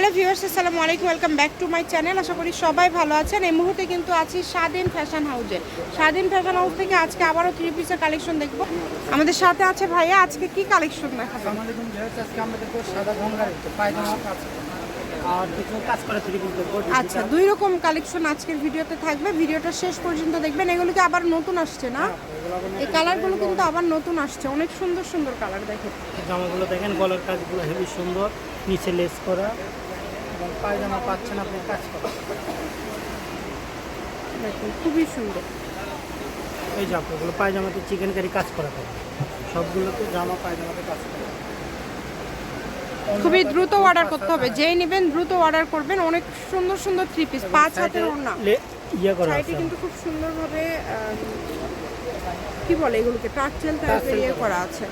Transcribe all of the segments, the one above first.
Hello viewers আসসালামু আলাইকুম welcome back to my channel. আশা করি সবাই ভালো আছেন। এই মুহূর্তে কিন্তু আছি স্বাধীন ফ্যাশন হাউসে স্বাধীন ফ্যাশন হাউস থেকে আজকে আবারও থ্রি পিসের কালেকশন দেখব। আমাদের সাথে আছে ভাইয়া আজকে কি কালেকশন দেখব? আচ্ছা। দুই রকম কালেকশন আজকের ভিডিওতে থাকবে। ভিডিওটা শেষ পর্যন্ত দেখবেন। এগুলো কি আবার নতুন আসছে না? এই কালারগুলো কিন্তু আবার নতুন আসছে। অনেক সুন্দর সুন্দর কালার দেখেন। জামাগুলো দেখেন গলার কাজগুলো হেভি সুন্দর নিচে লেস করা। এবং পায়জামা পাচ্ছেন আপনি কাজ করা দেখেন খুবই সুন্দর। এই জামাগুলো পায়জামাতে চিকেন কারি কাজ করা থাকে সবগুলোতে জামা পায়জামাতে কাজ করা খুবই দ্রুত অর্ডার করতে হবে। যেই নেবেন দ্রুত অর্ডার করবেন। অনেক সুন্দর সুন্দর থ্রি পিস পাঁচ হাতের ওড়না। ইয়ে করা সাইডে আছে। কিন্তু খুব সুন্দরভাবে কি বলে এগুলোকে? টাকচেল টাইপের ইয়ে করা আছে।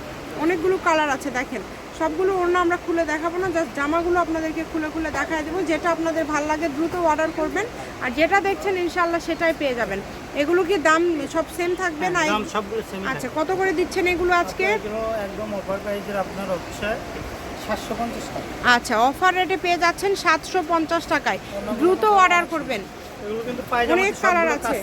অনেকগুলো কালার আছে দেখেন। সবগুলো ওড়না আমরা খুলে দেখাবো না জাস্ট জামাগুলো আপনাদেরকে খুলে খুলে দেখায় দেবো যেটা আপনাদের ভালো লাগে দ্রুত অর্ডার করবেন। আর যেটা দেখছেন ইনশাল্লাহ সেটাই পেয়ে যাবেন। এগুলো কি দাম সব সেম থাকবে না? সবগুলো আচ্ছা কত করে দিচ্ছেন এগুলো আজকে? একদম অফার প্রাইসের আপনার হচ্ছে আচ্ছা অফার রেটে পেয়ে যাচ্ছেন সাতশো পঞ্চাশ টাকায়। দ্রুত অর্ডার করবেন। অনেক colour আছে।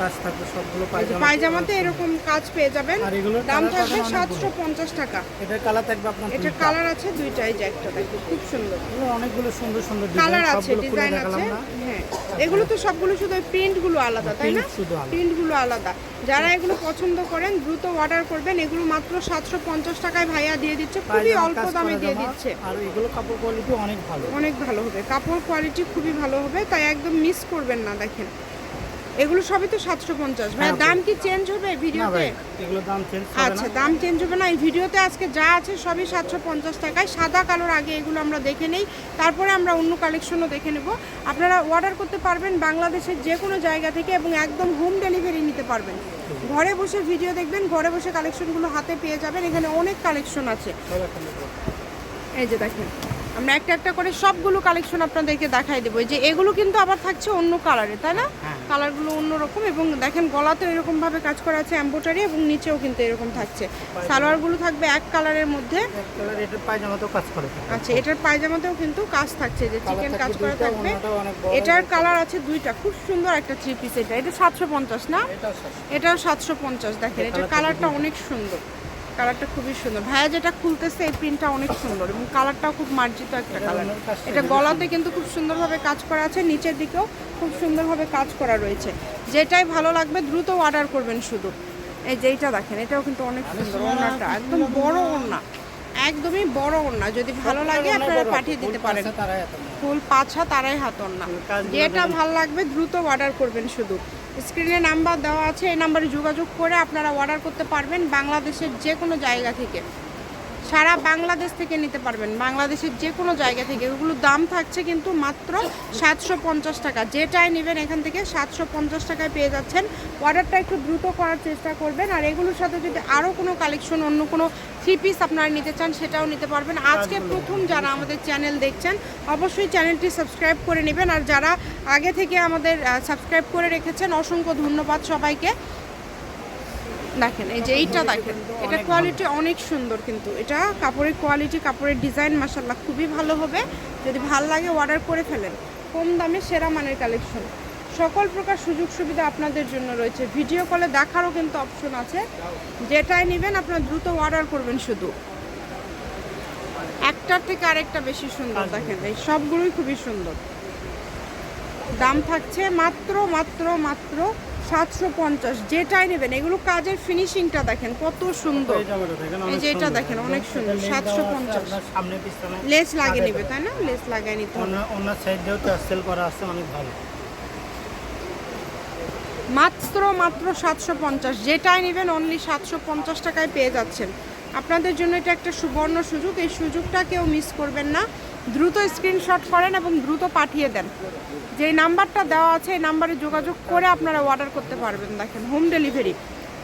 কাজ থাকবে থাকবে সবগুলো পায়জামা পায়জামাতে এরকম কাজ পেয়ে যাবেন। আর এগুলোর দাম থাকবে। সাতশো পঞ্চাশ টাকা। এটার কালার থাকবে আপনার এটা কালার আছে দুইটাই যে একটা দেখো খুব সুন্দর। অনেকগুলো সুন্দর সুন্দর কালার আছে ডিজাইন আছে। হ্যাঁ এগুলো তো সবগুলো শুধু প্রিন্টগুলো আলাদা তাই না? Print শুধু আলাদা। প্রিন্টগুলো আলাদা। যারা এগুলো পছন্দ করেন দ্রুত অর্ডার করবেন। এগুলো মাত্র সাতশো পঞ্চাশ টাকায় ভাইয়া দিয়ে দিচ্ছে খুবই অল্প দামে দিয়ে দিচ্ছে। আর এগুলো কাপড় কোয়ালিটি অনেক ভালো। অনেক ভালো হবে। কাপড় কোয়ালিটি খুবই ভালো হবে তাই একদম মিস করবেন না দেখেন। এগুলো সবই তো সাতশো পঞ্চাশ। ভাই হ্যাঁ, দাম কি চেঞ্জ হবে ভিডিওতে এগুলো দাম চেঞ্জ আচ্ছা দাম চেঞ্জ হবে না। এই ভিডিওতে আজকে যা আছে সবই সাতশো পঞ্চাশ টাকায়। সাদা কালোর আগে এগুলো আমরা দেখে নেই। তারপরে আমরা অন্য কালেকশনও দেখে নেব। আপনারা অর্ডার করতে পারবেন বাংলাদেশের যে কোনো জায়গা থেকে এবং একদম হোম ডেলিভারি নিতে পারবেন। ঘরে বসে ভিডিও দেখবেন ঘরে বসে কালেকশনগুলো হাতে পেয়ে যাবেন। এখানে অনেক কালেকশন আছে। এই যে দেখেন আমরা একটা একটা করে সবগুলো কালেকশন আপনাদেরকে দেখাই দেবো। এই যে এগুলো কিন্তু আবার থাকছে অন্য কালারে তাই না? হ্যাঁ। কালারগুলো অন্যরকম এবং দেখেন গলাতে এরকমভাবে কাজ করা আছে এম্বোটারি এবং নিচেও কিন্তু এরকম থাকছে। সালোয়ারগুলো থাকবে এক কালারের মধ্যে। আচ্ছা এটার পায়জামাতেও কিন্তু কাজ থাকছে যে চিকেন কাজ করা থাকবে। এটার কালার আছে দুইটা খুব সুন্দর একটা থ্রি পিস এটা। এটা সাতশো পঞ্চাশ না? এটাও সাতশো। পঞ্চাশ দেখেন এটার কালারটা অনেক সুন্দর। কালারটা খুবই সুন্দর। ভাইয়া যেটা খুলতেছে এই প্রিন্টটা অনেক সুন্দর এবং কালারটাও খুব মার্জিত একটা কালার। এটা গলাতে কিন্তু খুব সুন্দরভাবে কাজ করা আছে নিচের দিকেও খুব সুন্দরভাবে কাজ করা রয়েছে। যেটাই ভালো লাগবে দ্রুত অর্ডার করবেন শুধু। এই যেইটা দেখেন এটাও কিন্তু অনেক সুন্দর ওড়নাটা। একদম বড় ওড়না। একদমই বড় ওড়না। যদি ভালো লাগে আপনারা পাঠিয়ে দিতে পারেন। তারাই না। ফুল হাত আড়াই হাত কাজগুলো যেটা। ভালো লাগবে দ্রুত অর্ডার করবেন শুধু। স্ক্রিনে নাম্বার দেওয়া আছে, এই নাম্বারে যোগাযোগ করে আপনারা অর্ডার করতে পারবেন বাংলাদেশের যে কোনো জায়গা থেকে। সারা বাংলাদেশ থেকে নিতে পারবেন। বাংলাদেশের যে কোনো জায়গা থেকে। ওগুলোর দাম থাকছে কিন্তু মাত্র সাতশো পঞ্চাশ টাকা। যেটাই নেবেন এখান থেকে সাতশো পঞ্চাশ টাকায় পেয়ে যাচ্ছেন। অর্ডারটা একটু দ্রুত করার চেষ্টা করবেন। আর এগুলোর সাথে যদি আরও কোনো কালেকশন অন্য কোনো থ্রি পিস আপনারা নিতে চান সেটাও নিতে পারবেন। আজকে প্রথম যারা আমাদের চ্যানেল দেখছেন অবশ্যই চ্যানেলটি সাবস্ক্রাইব করে নেবেন। আর যারা আগে থেকে আমাদের সাবস্ক্রাইব করে রেখেছেন অসংখ্য ধন্যবাদ সবাইকে। দেখেন এই যে এইটা দেখেন এটা কোয়ালিটি অনেক সুন্দর কিন্তু। এটা কাপড়ের কোয়ালিটি কাপড়ের ডিজাইন মাসাল্লাহ খুবই ভালো হবে। যদি ভালো লাগে অর্ডার করে ফেলেন। কম দামে সেরা মানের কালেকশন সকল প্রকার সুযোগ সুবিধা আপনাদের জন্য রয়েছে। ভিডিও কলে দেখারও কিন্তু অপশন আছে। যেটাই নেবেন আপনার দ্রুত অর্ডার করবেন শুধু। একটার থেকে আরেকটা বেশি সুন্দর দেখেন এই সবগুলোই খুবই সুন্দর। দাম থাকছে মাত্র মাত্র মাত্র সাতশো পঞ্চাশ যেটাই নেবেন এগুলো কাজের ফিনিশিংটা দেখেন কত সুন্দর। এই জামাটা দেখেন, অনেক যে এটা সুন্দর। দেখেন, অনেক সুন্দর, লেস 750 দেওয়া আছে, আপনার সামনে পিছনে। লেস লাগিয়ে নেবে তাই না? লেস লাগিয়ে নিতে অন্য- সাইড দিয়েও করা আছে অনেক ভালো। মাত্র মাত্র সাতশো পঞ্চাশ যেটাই নেবেন অনলি সাতশো পঞ্চাশ টাকায় পেয়ে যাচ্ছেন। আপনাদের জন্য এটা একটা সুবর্ণ সুযোগ এই সুযোগটা কেউ মিস করবেন না। দ্রুত স্ক্রিনশট করেন এবং দ্রুত পাঠিয়ে দেন। যেই নাম্বারটা দেওয়া আছে, এই নাম্বারে যোগাযোগ করে আপনারা অর্ডার করতে পারবেন। দেখেন হোম ডেলিভারি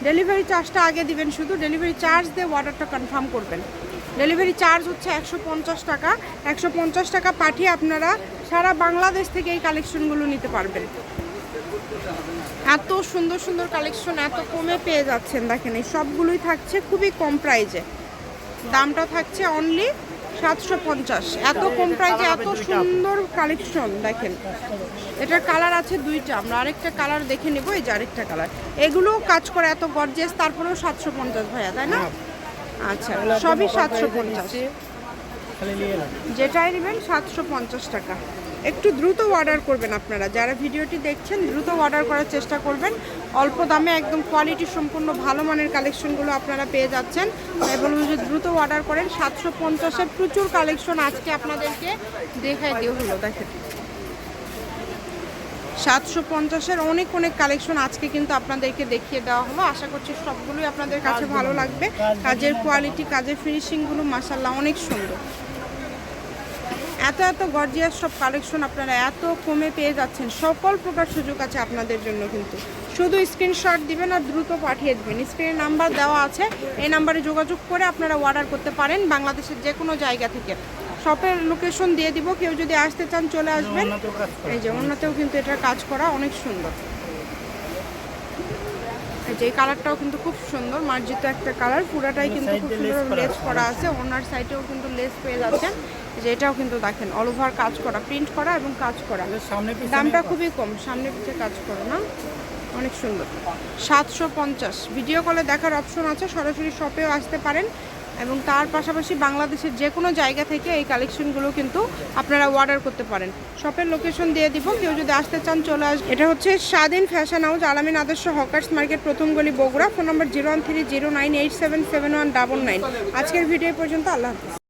ডেলিভারি চার্জটা আগে দিবেন শুধু। ডেলিভারি চার্জ দিয়ে অর্ডারটা কনফার্ম করবেন। ডেলিভারি চার্জ হচ্ছে একশো পঞ্চাশ টাকা। একশো পঞ্চাশ টাকা পাঠিয়ে আপনারা সারা বাংলাদেশ থেকে এই কালেকশনগুলো নিতে পারবেন। এত সুন্দর সুন্দর কালেকশন এত কমে পেয়ে যাচ্ছেন। দেখেন, এই সবগুলোই থাকছে খুবই কম প্রাইজে দামটা থাকছে অনলি সাতশো পঞ্চাশ। এত কম প্রাইসে এত সুন্দর কালেকশন দেখেন। এটার কালার আছে দুইটা। আমরা আরেকটা কালার দেখে নেব এই যে আরেকটা কালার এগুলোও কাজ করে এত গর্জেস তারপরেও সাতশো পঞ্চাশ ভাইয়া তাই না? আচ্ছা সবই সাতশো পঞ্চাশ। যেটাই নেবেন সাতশো পঞ্চাশ টাকা। একটু দ্রুত অর্ডার করবেন আপনারা। যারা ভিডিওটি দেখছেন, দ্রুত অর্ডার করার চেষ্টা করবেন। অল্প দামে একদম কোয়ালিটি সম্পূর্ণ ভালো মানের কালেকশনগুলো আপনারা পেয়ে যাচ্ছেন। তাই বলব যে দ্রুত অর্ডার করেন, সাতশো পঞ্চাশের প্রচুর কালেকশন আজকে আপনাদেরকে দেখাই দিয়ে হলো, দেখেন। সাতশো পঞ্চাশের অনেক অনেক কালেকশন আজকে কিন্তু আপনাদেরকে দেখিয়ে দেওয়া হলো। আশা করছি সবগুলোই আপনাদের কাছে ভালো লাগবে। কাজের কোয়ালিটি কাজের ফিনিশিংগুলো মাসাল্লাহ অনেক সুন্দর। এত এত গর্জিয়াস সব কালেকশন আপনারা এত কমে পেয়ে যাচ্ছেন। সকল প্রকার সুযোগ আছে আপনাদের জন্য কিন্তু। শুধু স্ক্রিনশট দিবেন আর দ্রুত পাঠিয়ে দেবেন। স্ক্রিনে নাম্বার দেওয়া আছে। এই নাম্বারে যোগাযোগ করে আপনারা অর্ডার করতে পারেন বাংলাদেশের যে কোনো জায়গা থেকে। শপের লোকেশন দিয়ে দিব। কেউ যদি আসতে চান চলে আসবেন। এই যে অন্যতেও কিন্তু এটার কাজ করা অনেক সুন্দর। যে কালারটাও কিন্তু খুব সুন্দর। মার্জিত একটা কালার পুরাটাই কিন্তু খুব সুন্দর লেস। করা আছে। ওনার সাইডেও কিন্তু লেস পেয়ে যাচ্ছেন। যে এটাও কিন্তু দেখেন অল ওভার কাজ করা প্রিন্ট করা এবং কাজ করা। দামটা খুবই কম সামনে পিছে কাজ করো না অনেক সুন্দর। সাতশো পঞ্চাশ ভিডিও কলে দেখার অপশন আছে সরাসরি শপেও আসতে পারেন এবং তার পাশাপাশি বাংলাদেশের যে কোনো জায়গা থেকে এই কালেকশনগুলো কিন্তু আপনারা অর্ডার করতে পারেন। শপের লোকেশন দিয়ে দিব কেউ যদি আসতে চান চলে আসবে। এটা হচ্ছে স্বাধীন ফ্যাশন হাউস আলামিন আদর্শ হকার্স মার্কেট প্রথম গলি Bogura. Phone number zero one three zero nine eight seven seven one double nine আজকের ভিডিও পর্যন্ত আল্লাহ হাফিজ।